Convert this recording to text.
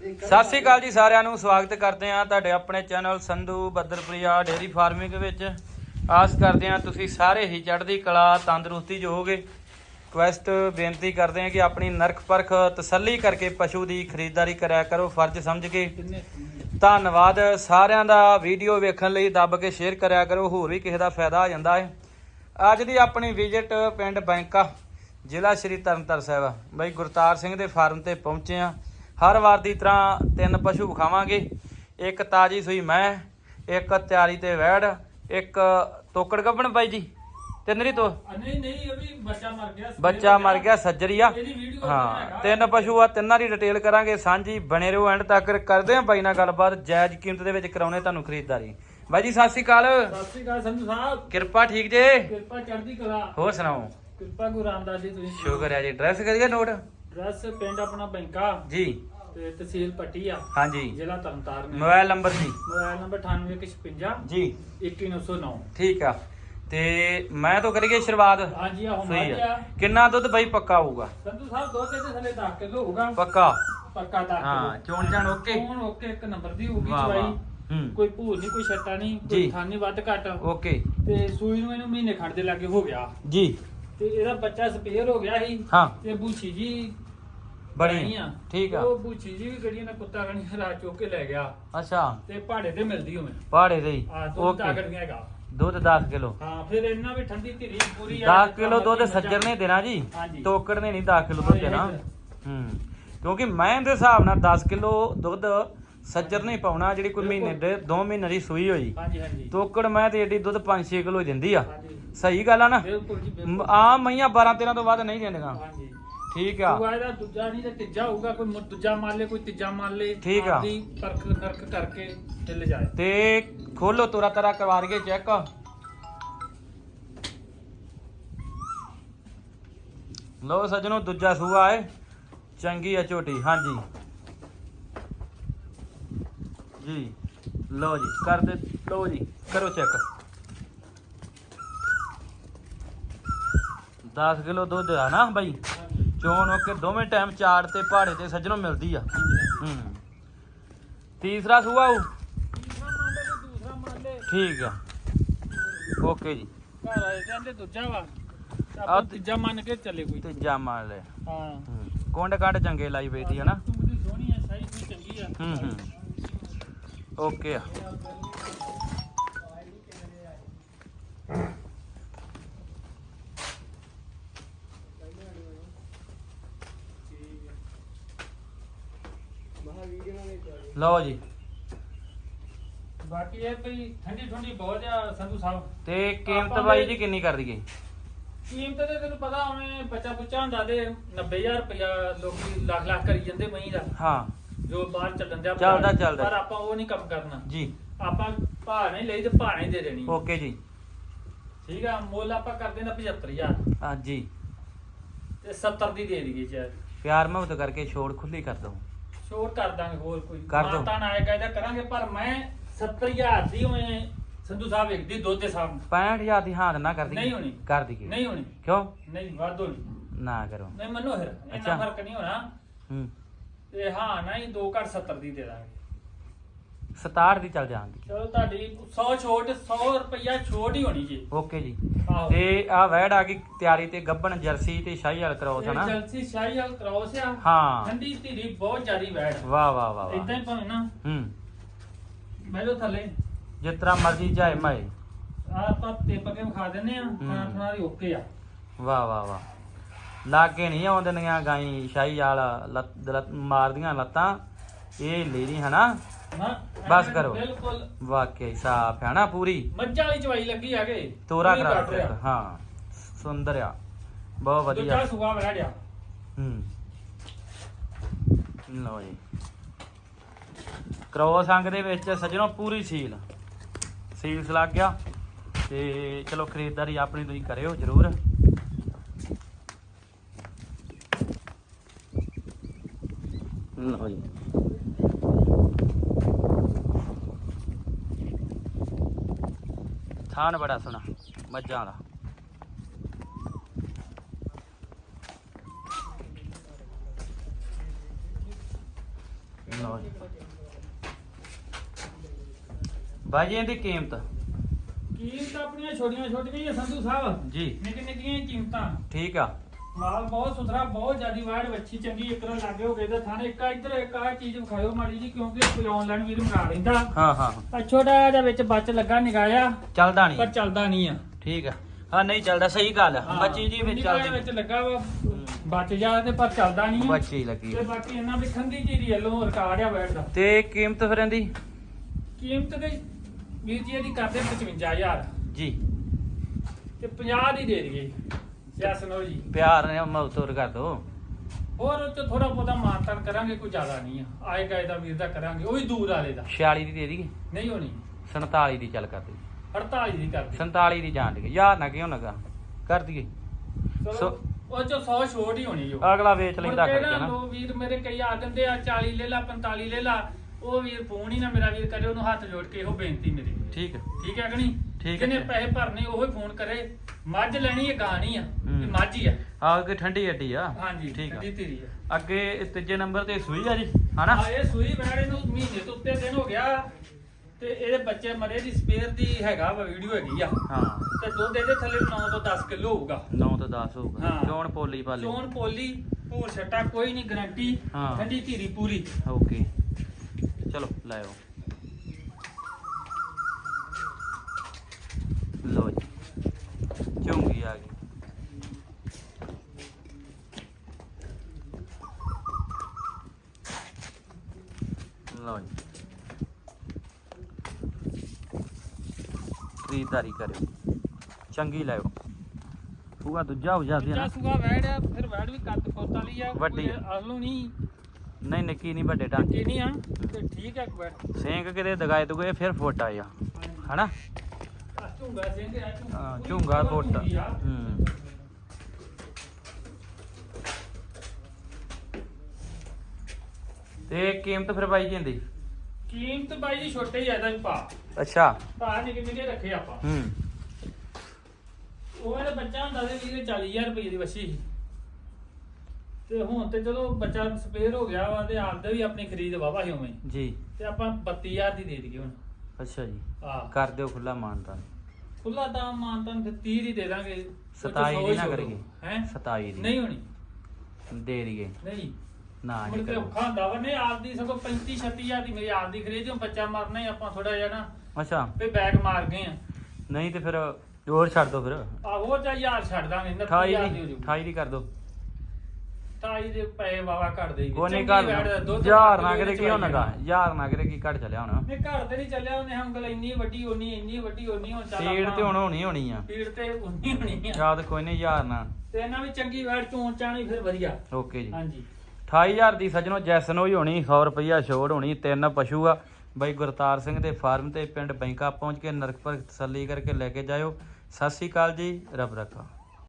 ਸਤਿ ਸ੍ਰੀ ਅਕਾਲ ਜੀ ਸਾਰਿਆਂ ਨੂੰ, ਸਵਾਗਤ ਕਰਦੇ ਹਾਂ ਤੁਹਾਡੇ ਆਪਣੇ ਚੈਨਲ ਸੰਧੂ ਬੱਦਰਪ੍ਰਿਆ ਡੇਅਰੀ ਫਾਰਮਿੰਗ ਵਿੱਚ। ਆਸ ਕਰਦੇ ਹਾਂ ਤੁਸੀਂ ਸਾਰੇ ਹੀ ਚੜ੍ਹਦੀ ਕਲਾ, ਤੰਦਰੁਸਤੀ ਜੋ ਹੋਗੇ ਕੁਐਸਟ ਬੇਨਤੀ ਕਰਦੇ ਹਾਂ ਕਿ ਆਪਣੀ ਨਰਕ ਪਰਖ ਤਸੱਲੀ ਕਰਕੇ ਪਸ਼ੂ ਦੀ ਖਰੀਦਦਾਰੀ ਕਰਿਆ ਕਰੋ, ਫਰਜ਼ ਸਮਝ ਕੇ। ਧੰਨਵਾਦ। ਸਾਰਿਆਂ ਦਾ ਵੀਡੀਓ ਵੇਖਣ ਲਈ ਦੱਬ ਕੇ ਸ਼ੇਅਰ ਕਰਿਆ ਕਰੋ, ਹੋਰ ਵੀ ਕਿਸੇ ਦਾ ਫਾਇਦਾ ਆ ਜਾਂਦਾ ਹੈ। ਅੱਜ ਦੀ ਆਪਣੀ ਵਿਜ਼ਿਟ ਪਿੰਡ ਬੈਂਕਾ, ਜ਼ਿਲ੍ਹਾ ਸ਼੍ਰੀ ਤਰਨਤਾਰਨ ਸਾਹਿਬ। ਬਾਈ ਗੁਰਤਾਰ ਸਿੰਘ ਦੇ ਫਾਰਮ ਤੇ ਪਹੁੰਚੇ ਆ ਹਰ ਵਾਰ ਦੀ ਤਰ੍ਹਾਂ ਤਿੰਨ ਪਸ਼ੂ ਵਿਖਾਵਾਂਗੇ ਇੱਕ ਤਾਜੀ ਸੂਈ ਮੈਂ ਇੱਕ ਤਿਆਰੀ ਤੇ ਵੈੜ ਇੱਕ ਤੋਕੜ ਗੱਬਣ ਬਾਈ ਜੀ। ਤਿੰਨਰੀ ਤੋਂ ਨਹੀਂ ਨਹੀਂ ਅਭੀ ਬੱਚਾ ਮਰ ਗਿਆ ਬੱਚਾ ਮਰ ਗਿਆ ਸੱਜਰੀ ਆ। ਹਾਂ ਤਿੰਨ ਪਸ਼ੂ ਆ ਤਿੰਨਾਂ ਦੀ ਡਿਟੇਲ ਕਰਾਂਗੇ ਸਾਂਝੀ। ਬਣੇ ਰਹੋ ਐਂਡ ਤੱਕ ਕਰਦੇ ਆ ਬਾਈ ਨਾਲ ਗੱਲਬਾਤ ਜਾਇਜ਼ ਕੀਮਤ ਦੇ ਵਿੱਚ ਕਰਾਉਣੇ ਤੁਹਾਨੂੰ ਖਰੀਦਦਾਰੀ। ਬਾਈ ਜੀ ਸਤਿ ਸ਼੍ਰੀ ਅਕਾਲ। ਸਤਿ ਸ੍ਰੀ ਅਕਾਲ ਸੰਧੂ ਸਾਹਿਬ। ਕਿਰਪਾ ਠੀਕ ਜੇ? ਕਿਰਪਾ ਚੜ੍ਹਦੀ ਕਲਾ। ਹੋਰ ਸੁਣਾਓ? ਕਿਰਪਾ ਗੁਰੂ ਰਾਮਦਾਸ ਜੀ ਤੁਸੀਂ ਸ਼ੁਕਰ ਹੈ ਜੀ। ਡਰੈਸ ਕਰੀਏ ਨੋਟ? ਡਰੈਸ ਪਿੰਡ ਆਪਣਾ ਬੈਂਕਾ। ਜੀ। ਤੇ ਤਹਿਸੀਲ ਪੱਟੀ ਆ। ਹਾਂਜੀ। ਜ਼ਿਲ੍ਹਾ ਤਰਨਤਾਰਨ। ਮੋਬਾਈਲ ਨੰਬਰ ਜੀ। ਮੋਬਾਈਲ ਨੰਬਰ 9856 ਜੀ। 21909 ਠੀਕ ਆ। ਤੇ ਮੈਂ ਤਾਂ ਕਰੀਏ ਸ਼ੁਰੂਆਤ। ਹਾਂਜੀ ਆ ਸਹੀ ਹਮਾਰੀ ਆ। ਆ। ਕਿੰਨਾ ਦੁੱਧ ਬਾਈ ਪੱਕਾ ਹੋਊਗਾ? ਸੰਧੂ ਸਾਹਿਬ ਦੋ ਤੇ ਥੱਲੇ 10 ਕਿਲੋ ਹੋਊਗਾ। ਪੱਕਾ? ਪੱਕਾ 10 ਹਾਂ ਚੋਣ ਜਾਣ ਓਕੇ? ਕੌਣ ਓਕੇ ਇੱਕ ਨੰਬਰ ਦੀ ਹੋਊਗੀ ਵਾਹ ਵਾਹ। ਚਵਾਈ ਹੂੰ। ਕੋਈ ਭੂਲ ਨਹੀਂ ਕੋਈ ਛੱਟਾ ਨਹੀਂ ਜੀ। ਕੋਈ ਥਾਨੀ ਵੱਧ ਘੱਟ। ਓਕੇ। ਤੇ ਸੂਈ ਨੂੰ ਇਹਨੂੰ ਮਹੀਨੇ ਖੰਡ ਦੇ ਲਾਗੇ ਹੋ ਗਿਆ। ਜੀ। ਤੇ ਇਹਦਾ ਬੱਚਾ ਸਪੇਅਰ ਹੋ ਗਿਆ ਸੀ। ਹਾਂ। ਤੇ ਬੂਛੀ ਜੀ ਬਣੀ ਠੀਕ ਆ। ਉਹ ਬੂਛੀ ਜੀ ਵੀ ਗੜੀਆਂ ਨਾਲ ਕੁੱਤਾ ਗਣੀ ਹਰਾ ਚੁੱਕ ਕੇ ਲੈ ਗਿਆ। ਅੱਛਾ। ਤੇ ਪਹਾੜੇ ਤੇ ਮਿਲਦੀ ਹੋਵੇ ਪਹਾੜੇ ਦੇ ਹੀ। ਆ ਦੁੱਧ ਤਾਕੜ ਓਕੇ ਗਿਆ ਹੈਗਾ। ਦੁੱਧ 10 ਕਿਲੋ। ਹਾਂ ਫਿਰ ਇਹਨਾਂ ਵੀ ਠੰਡੀ ਧੀਰੀ ਪੂਰੀ 10 ਕਿਲੋ ਦੁੱਧ ਸੱਜਰ ਨੇ ਦੇਣਾ ਜੀ। ਹਾਂਜੀ। ਨੇ ਨਹੀਂ 10 ਕਿਲੋ ਦੁੱਧ ਹਾਂ, ਦੇਣਾ। ਹੂੰ। ਕਿਉਂਕਿ ਮੈਂ ਦੇ ਹਿਸਾਬ ਨਾਲ 10 ਕਿਲੋ ਦੁੱਧ ਸੱਜਰ ਨਹੀਂ ਪਾਉਣਾ ਜਿਹੜੀ ਕੋਈ ਮਹੀਨੇ ਦੇ 2 ਮਹੀਨੇ ਦੀ ਸੂਈ ਹੋਈ। ਹਾਂਜੀ ਮੈਂ ਤੇ ਏਡੀ ਦੁੱਧ 5-6 ਕਿਲੋ ਦਿੰਦੀ ਆ। ਹਾਂਜੀ। ਸਹੀ ਗੱਲ ਆ ਨਾ? ਬਿਲਕੁਲ ਜੀ ਬਿਲਕੁਲ। ਆਮ ਮਈਆਂ 12-13 ਤੋਂ ਵੱਧ ਨਹੀਂ ਦਿੰਦੀਆਂ। ਹਾਂਜੀ। ਠੀਕ ਆ। ਤੂੰ ਇਹਦਾ ਦੂਜਾ ਨਹੀਂ ਤੇ ਤੀਜਾ ਹੋਊਗਾ ਕੋਈ ਮੁ- ਦੂਜਾ ਮੰਨ ਲੇ ਕੋਈ ਤੀਜਾ ਮੰਨ ਲੇ ਠੀਕ ਆ। ਆਪਦੀ ਪਰਖ ਨਰਕ ਕਰਕੇ ਹਿੱਲ ਜਾਏ। ਤੇ ਖੋਲੋ ਤੋਰਾ ਤਰਾ ਕਰਵਾ ਦਈਏ ਚੈੱਕ। ਲੋ ਸਜਣੋ ਦੂਜਾ ਸੂਆ ਹੈ ਚੰਗੀ ਆ ਝੋਟੀ ਹਾਂਜੀ। ਜੀ ਲੋ ਜੀ ਕਰ ਦੇ ਲੋ ਜੀ ਕਰੋ ਚੈੱਕ। 10 ਕਿਲੋ ਦੁੱਧ ਆ ਨਾ ਬਾਈ? ਚੋਣ ਓਕੇ ਦੋਵੇਂ ਟਾਈਮ ਚਾਰ ਤੇ ਪਹਾੜੇ ਤੇ ਸੱਜਣੋ ਮਿਲਦੀ ਆ। ਹੂੰ। ਤੀਸਰਾ ਸੂਆ ਉਹ ਤੀਸਰਾ ਮੰਨ ਲੈ ਤੇ ਦੂਸਰਾ ਮੰਨ ਲੈ ਠੀਕ ਆ। ਓਕੇ ਜੀ। ਘਰ ਆਏ ਕਹਿੰਦੇ ਦੂਜਾ ਵਾ। ਆਪਾਂ ਤੀਜਾ ਮੰਨ ਕੇ ਚੱਲੇ ਕੋਈ। ਤੇ ਜਾਮਾ ਲੈ ਹਾਂ। ਕੋਂਡ ਕਾਂਡ ਚੰਗੇ ਲਾਈ ਬੈਠੀ ਹੈ ਨਾ। ਤੂੰ ਬੜੀ ਸੋਹਣੀ ਹੈ ਸਾਈ ਵੀ ਚੰਗੀ ਆ। ਹੂੰ ਹੂੰ। ਓਕੇ ਆ। ਲਓ ਜੀ। ਬਾਕੀ ਇਹ ਭਈ ਠੰਡੀ ਠੰਡੀ ਬਹੁਤ ਆ ਸੰਧੂ ਸਾਹਿਬ। ਤੇ ਕੀਮਤ ਆਪਾਂ ਬਾਈ ਜੀ ਕਿੰਨੀ ਕਰ ਦਈਏ? ਕੀਮਤ ਤੇ ਤੈਨੂੰ ਪਤਾ ਹੁਣੇ ਬੱਚਾ ਬੁੱਚਾ ਹੁੰਦਾ ਤੇ 90000 ਰੁਪਇਆ ਲੋਕੀ ਲੱਖ ਲੱਖ ਕਰੀ ਜਾਂਦੇ ਮਹੀਂ ਦਾ। ਹਾਂ। ਜੋ ਬਾਹਰ ਚੱਲਣ ਦਿਆ ਚੱਲਦਾ- ਚੱਲਦਾ। ਪਰ ਆਪਾਂ ਉਹ ਨਹੀਂ ਕੰਮ ਕਰਨਾ। ਜੀ। ਆਪਾਂ ਭਾਅ ਨਹੀਂ ਲਈ ਤੇ ਭਾਅ ਨਹੀਂ ਦੇ ਦੇਣੀ। ਓਕੇ ਜੀ। ਠੀਕ ਆ ਮੁੱਲ ਆਪਾਂ ਕਰਦੇ ਨਾ 75000 ਹਾਂ ਜੀ। ਤੇ 70 ਦੀ ਦੇ ਦਈਏ ਚਾਹ ਪਿਆਰ ਮੁਹੱਬਤ ਕਰਕੇ ਛੋੜ ਖੁੱਲੀ ਕਰ ਦਊ। ਸ਼ੋਰ ਕਰ ਦਾਂਗੇ ਹੋਰ ਕੋਈ। ਕਰ ਦਿਓ। ਮਾਤਾ ਨਾ ਆਏਗਾ ਇਹਦਾ ਕਰਾਂਗੇ ਪਰ ਮੈਂ 70000 ਦੀ ਹੋਏ ਸੰਧੂ ਸਾਹਿਬ ਇੱਕ ਦੀ ਦੁੱਧ ਦੇ ਸਾਹਮਣੇ 65000 ਦੀ ਹਾਂ ਨਾ ਕਰ ਨਹੀਂ ਹੋਣੀ। ਕਰ ਦਈਏ। ਨਹੀਂ ਹੋਣੀ। ਕਿਉਂ? ਨਹੀਂ ਵਾਧੋ ਨਹੀਂ ਨਾ ਕਰੋ। ਨਹੀਂ ਮੰਨੋ ਫਿਰ। ਅੱਛਾ। ਇੰਨਾ ਫ਼ਰਕ ਨਹੀਂ ਹੋਣਾ। ਹੂੰ। ਤੇ ਹਾਂ ਨਾ ਹੀ 2 ਘੱਟ 70 ਦੀ ਦੇ ਦਾਂਗੇ। 67 ਦੀ ਚੱਲ ਜਾਂਦੀ ਚਲੋ ਤੁਹਾਡੀ 100 ਛੋਟ 100 ਰੁਪਇਆ ਛੋਟ ਹੀ ਹੋਣੀ ਜੀ। ਓਕੇ ਜੀ। ਆਹੋ। ਤੇ ਆ ਵੈੜ ਆ ਗਈ ਤਿਆਰੀ ਤੇ ਗੱਬਣ ਜਰਸੀ ਤੇ ਸ਼ਾਹੀ ਵਾਲ ਇਹ ਹਨਾ? ਜਲਸੀ ਸ਼ਾਹੀ ਵਾਲ ਕ੍ਰੋਸ ਆ। ਹਾਂ। ਠੰਡੀ ਧੀਰੀ ਬਹੁਤ ਜ਼ਿਆਦੀ ਵੈੜ। ਵਾਹ ਵਾਹ ਵਾਹ ਇਦਾਂ ਹੀ ਭਾਵੇਂ ਨਾ। ਹੂੰ। ਬੈਠੋ ਥੱਲੇ। ਜਿਸ ਤਰ੍ਹਾਂ ਮਰਜ਼ੀ ਚਾਹੇ ਮਾਏ। ਆ ਆਪਾਂ ਟਿਪ ਕੇ ਵਿਖਾ ਦਿੰਨੇ ਆ ਖਾਣਾ ਖਾਣਾ ਦੀ ਓਕੇ ਆ। ਵਾਹ ਵਾਹ ਵਾਹ। ਲਾਗੇ ਨਹੀਂ ਆਉਂਦੀਆਂ ਗਾਈ ਸ਼ਾਹੀ ਵਾਲ ਲੱਤ ਲੱਤ- ਮਾਰਦੀਆਂ ਲੱਤਾਂ। ਇਹ ਲੀਰੀ ਹਨਾ? ਬਸ ਕਰੋ। ਬਿਲਕੁਲ ਵਾਕਈ ਸਾਫ਼ ਹੈ ਨਾ ਪੂਰੀ। ਮੱਝਾਂ ਵਾਲੀ ਚਵਾਈ ਲੱਗੀ ਆਗੇ ਤੋਰਾ ਪੂਰੀ ਕਰਾ ਕੱਟ ਰਿਹਾ। ਦਿੱਤਾ। ਹਾਂ ਸੁੰਦਰ ਆ। ਬਹੁਤ ਵਧੀਆ। ਦੂਜਾ ਸੁਗਾ ਵੜ ਗਿਆ। ਹੂੰ। ਲਓ ਜੀ। ਕ੍ਰੋਸ ਅੰਗ ਦੇ ਵਿੱਚ ਸੱਜਣੋ ਪੂਰੀ ਸੀਲ। ਸੀਲਸ ਲੱਗ ਗਿਆ ਤੇ ਚਲੋ ਖਰੀਦਦਾਰੀ ਆਪਣੀ ਤੁਸੀਂ ਕਰਿਓ ਜਰੂਰ। ਲਓ ਜੀ। ਥਾਨ ਬੜਾ ਸੋਹਣਾ ਮੱਝਾਂ ਦਾ। ਲਓ ਜੀ। ਬਾਈ ਜੀ ਇਹਦੀ ਕੀਮਤ? ਕੀਮਤ ਆਪਣੀਆਂ ਛੋਟੀਆਂ ਛੋਟੀਆਂ ਹੀ ਆ ਸੰਧੂ ਸਾਹਿਬ। ਜੀ। ਨਿੱਕੀ ਨਿੱਕੀਆਂ ਹੀ ਕੀਮਤਾਂ। ਠੀਕ ਆ। ਮਾਲ ਬਹੁਤ ਸੁਥਰਾ ਬਹੁਤ ਜਿਆਦੀ ਵਾੜ ਵੱਛੀ ਚੰਗੀ ਇੱਕ ਰਾਂ ਲੱਗੇ ਹੋ ਗਏ ਤਾਂ ਥਾਣੇ। ਇੱਕ ਆ ਇੱਧਰ ਇੱਕ ਆ ਚੀਜ਼ ਵਿਖਾਇਓ ਮਾੜੀ ਜੀ ਕਿਉਂਕਿ ਕੋਈ ਆਨਲਾਈਨ ਵੀਰ ਮੰਗਾ ਲੈਂਦਾ। ਹਾਂ ਹਾਂ। ਆ ਛੋਟਾ ਜਿਹਾ ਵਿੱਚ ਬੱਚ ਲੱਗਾ ਨਿਗਾਇਆ ਚੱਲਦਾ ਪਰ ਨਹੀਂ ਚੱਲਦਾ ਨਹੀਂ ਆ। ਠੀਕ ਆ। ਹਾਂ ਨਹੀਂ ਚੱਲਦਾ ਸਹੀ ਗੱਲ ਆ। ਹਾਂ, ਬੱਚੀ ਜੀ ਵਿੱਚ ਜਿਹਾ ਚੱਲਦੀ। ਵਿੱਚ ਲੱਗਾ ਵਾ ਬਚ ਜਾ ਤੇ ਪਰ ਚੱਲਦਾ ਨਹੀਂ ਆ। ਬੱਚੀ ਲੱਗੀ ਤੇ ਬਾਕੀ ਇਹਨਾਂ ਦੀ ਖੰਦੀ ਜੀ ਦੀ ਵੱਲੋਂ ਰਿਕਾਰਡ ਆ ਬੈਠ ਦਾ। ਤੇ ਕੀਮਤ ਫਿਰ ਇਹਦੀ? ਕੀਮਤ ਦੇ ਵੀਰ ਜੀ ਇਹਦੀ ਕਰਦੇ 55000 ਜੀ। ਤੇ 50 ਦੀ ਦੇ ਦਈਏ। ਯਸ ਨੋ ਜੀ। ਪਿਆਰ ਨੇ ਮੌਤੂਰ ਕਰ ਦੋ। ਹੋਰ ਉਹ ਚ ਥੋੜਾ ਬਹੁਤਾ ਮਾਨਤਾਨ ਕਰਾਂਗੇ ਕੋਈ ਜ਼ਿਆਦਾ ਨਹੀਂ ਆ। ਆਏ ਗਏ ਦਾ ਵੀਰ ਦਾ ਕਰਾਂਗੇ ਉਹ ਵੀ ਦੂਰ ਵਾਲੇ ਦਾ। 46 ਦੀ ਦੇ ਦਈਏ ਨਹੀਂ ਹੋਣੀ। 47 ਦੀ ਚੱਲ ਕਰ ਦਈਏ 48 ਦੀ ਕਰਦੇ 47 ਦੀ ਜਾਣ ਦੀ ਯਾਰ ਨਾ ਕਿਉਂ ਨਗਾ ਕਰ ਦਈਏ। ਸੋ- ਉਹ ਚ 100 ਛੋਟ ਹੀ ਹੋਣੀ ਜੋ ਅਗਲਾ ਵੇਚ ਲੈਂਦਾ ਕਰਕੇ ਨਾ ਨਾ। ਲੋ ਵੀਰ ਮੇਰੇ ਕਈ ਆ ਦਿੰਦੇ ਆ 40 ਲੈ ਲਾ 45 ਲੈ ਲਾ। ਉਹ ਵੀਰ ਫੋਨ ਹੀ ਨਾ ਮੇਰਾ ਵੀਰ ਕਰੇ ਉਹਨੂੰ ਹੱਥ ਜੋੜ ਕੇ ਇਹੋ ਬੇਨਤੀ ਮੇਰੀ। ਠੀਕ ਹੈ। ਠੀਕ ਹੈ ਕਿ ਨਹੀਂ? ਠੀਕ ਹੈ ਜਿਹਨੇ। ਪੈਸੇ ਭਰਨੇ ਉਹ ਹੀ ਫੋਨ ਕਰੇ। ਮੱਝ ਲੈਣੀ ਹੈ ਗਾਂ ਨਹੀਂ ਆ ਹੂੰ। ਇਹ ਮੱਝ ਹੀ ਆ। ਆ ਅੱਗੇ ਠੰਡੀ ਅੱਡੀ ਆ। ਹਾਂਜੀ ਠੀਕ ਆ। ਠੰਡੀ ਧੀਰੀ ਆ। ਅੱਗੇ ਇਹ ਤੀਜੇ ਨੰਬਰ ਤੇ ਸੂਈ ਆ ਜੀ ਹਨਾ? ਹਾਂ ਇਹ ਸੂਈ ਬੈੜੇ ਨੂੰ ਮਹੀਨੇ ਤੋਂ ਉੱਤੇ ਦਿਨ ਹੋ ਗਿਆ। ਤੇ ਇਹਦੇ ਬੱਚੇ ਮਰੇ ਦੀ ਸਪੇਅਰ ਦੀ ਹੈਗਾ ਵਾ ਵੀਡੀਓ ਹੈਗੀ ਆ। ਹਾਂ। ਤੇ ਦੁੱਧ ਇਹਦੇ ਥੱਲੇ 9 ਤੋਂ 10 ਕਿਲੋ ਹੋਊਗਾ। 9 ਤੋਂ 10 ਹੋਊਗਾ। ਹਾਂ। ਚੋਣ ਪੋਲੀ ਪਾਲੀ ਚੋਣ ਪੋਲੀ ਭੂਰ ਛੱਟਾ ਕੋਈ ਨਹੀਂ ਗਰੰਟੀ। ਹਾਂ। ਠੰਡੀ ਧੀਰੀ ਪੂਰੀ। ਓਕੇ। ਚਲੋ ਲੈ ਆਓ। ਲੋ ਜੀ। ਚੁੰਗੀ ਆ ਗਈ। ਲੋ ਜੀ। ਖਰੀਦਦਾਰੀ ਕਰਿਓ। ਚੰਗੀ ਲਾਇਓ ਪੂਆ ਦੂਜਾ ਹੋ ਜਾਂਦੀ ਦੂਜਾ ਨਾ ਸੁਗਾ ਵੈੜ ਆ ਫਿਰ ਵੈੜ ਵੀ ਕੱਦ ਕੋਤ ਵਾਲੀ ਆ ਵੱਡੀ ਆ। ਆਲੂ ਨਹੀਂ। ਨਹੀਂ ਨਿੱਕੀ ਨਹੀਂ ਵੱਡੇ ਟਾਂਕੇ ਕੀ ਨਹੀਂ ਆ ਤੇ ਠੀਕ ਆ ਵੈੜ ਸਿੰਘ ਕਿਤੇ ਦਗਾਏ ਦੁਗੇ ਫਿਰ ਫੁੱਟ ਆਇਆ। ਹਨਾ? ਝੁੰਗਾ ਸਿੰਘ ਆ ਹਾਂ, ਝੁੰਗਾ ਫੁੱਟ। ਹੂੰ। ਤੇ ਕੀਮਤ ਫਿਰ ਬਾਈ ਜੀ ਇਹਦੀ? ਕੀਮਤ ਬਾਈ ਜੀ ਛੋਟੇ ਹੀ ਆ ਇਹਦਾ ਵੀ ਪਾ। ਅੱਛਾ। ਪਾ ਨਿੱਕੇ ਨਿੱਕੇ ਰੱਖੇ ਆਪਾਂ। ਹੂੰ। ਉਹ ਇਹਦਾ ਬੱਚਾ ਹੁੰਦਾ ਸੀ ਵੀਰੇ 40000 ਰੁਪਏ ਦੀ ਵਸੀ ਸੀ। ਤੇ ਹੁਣ ਤੇ ਚਲੋ ਬੱਚਾ ਸਪੇਅਰ ਹੋ ਗਿਆ ਵਾ ਤੇ ਆਪਦੇ ਵੀ ਆਪਣੀ ਖਰੀਦ ਵਾਵਾ ਸੀ ਉਵੇਂ। ਜੀ। ਤੇ ਆਪਾਂ 32000 ਦੀ ਦੇ ਦਈਏ ਹੁਣ। ਅੱਛਾ ਜੀ। ਆ ਕਰ ਦਿਓ ਖੁੱਲਾ ਮਾਨਤਾ ਖੁੱਲਾ ਤਾਂ ਮਾਨਤਨ ਤੇ 30 ਦੀ ਦੇ ਦਾਂਗੇ। 27 ਦੀ ਨਾ ਕਰੀਏ। ਹੈ? 27 ਦੀ। ਨਹੀਂ ਹੋਣੀ। ਦੇ ਦਈਏ। ਨਹੀਂ। ਨਾ ਨਹੀਂ ਕਰੋ ਔਖਾ ਹੁੰਦਾ ਵਾ। ਨਹੀਂ ਆਪਦੀ ਸਗੋਂ 35 36000 ਦੀ ਮੇਰੀ ਆਪਦੀ ਖਰੀਦ ਹੁਣ ਬੱਚਾ ਮਰਨਾ ਹੀ ਆਪਾਂ ਥੋੜਾ ਜਿਹਾ ਨਾ ਅੱਛਾ। ਵੀ ਬੈਗ ਮਾਰ ਗਏ ਆ। ਨਹੀਂ ਤੇ ਫਿਰ ਹੋਰ ਛੱਡ ਦਿਓ ਫਿਰ। ਆ ਹੋਰ ਚਾ ਯਾਰ ਛੱਡ ਦਾਂਗੇ। 28 29000 ਦੀ ਦੀ 28 ਦੀ ਕਰ ਦਿਓ 28 ਦੇ ਪਏ ਵਾਵਾ ਘਟ ਦੇਈਏ ਕੋਈ ਨਹੀਂ ਚੰਗੀ ਕਰ ਵੈੜ ਦਾ ਦੁੱਧ ਯਾਰ ਨਾ ਕਿਤੇ ਕੀ ਹੋਣਾਗਾ। ਯਾਰ ਨਾ ਕਿਤੇ ਕੀ ਘਟ ਚੱਲਿਆ ਹੁਣ? ਨਹੀਂ ਘਰ ਤੇ ਨਹੀਂ ਚੱਲਿਆ ਉਹਨੇ ਹੰਗਲ ਇੰਨੀ ਵੱਡੀ ਹੋਣੀ ਇੰਨੀ ਵੱਡੀ ਹੋਣੀ ਹੁਣ ਚੱਲ ਪੀੜ ਆਪਾਂ- ਤੇ ਹੁਣ ਹੋਣੀ ਹੋਣੀ ਆ। ਪੀੜ ਤੇ ਉਨੀ ਹੋਣੀ ਆ। ਯਾਦ ਕੋਈ ਨਹੀਂ ਯਾਰ ਨਾ। ਤੇ ਇਹਨਾਂ ਵੀ ਚੰਗੀ ਵੈੜ ਚੋਣ ਚਾਣੀ ਫਿਰ ਵਧੀਆ। ਓਕੇ ਜੀ। ਹਾਂਜੀ। 28000 ਦੀ ਸੱਜਣੋ ਜੈਸਨ ਹੋਈ ਹੋਣੀ 100 ਰੁਪਈਆ ਛੋੜ ਹੋਣੀ ਤਿੰਨ ਪਸ਼ੂ ਆ। ਬਾਈ ਗੁਰਤਾਰ ਸਿੰਘ ਦੇ ਫਾਰਮ ਤੇ ਪਿੰਡ ਬੈਂਕਾ ਪਹੁੰਚ ਕੇ ਨਰਕ ਪਰ ਤਸੱਲੀ ਕਰਕੇ ਲੈ ਕੇ ਜਾਇਓ। ਸਤਿ ਸ਼੍ਰੀ ਅਕਾਲ ਜੀ ਰੱਬ ਰੱਖਾ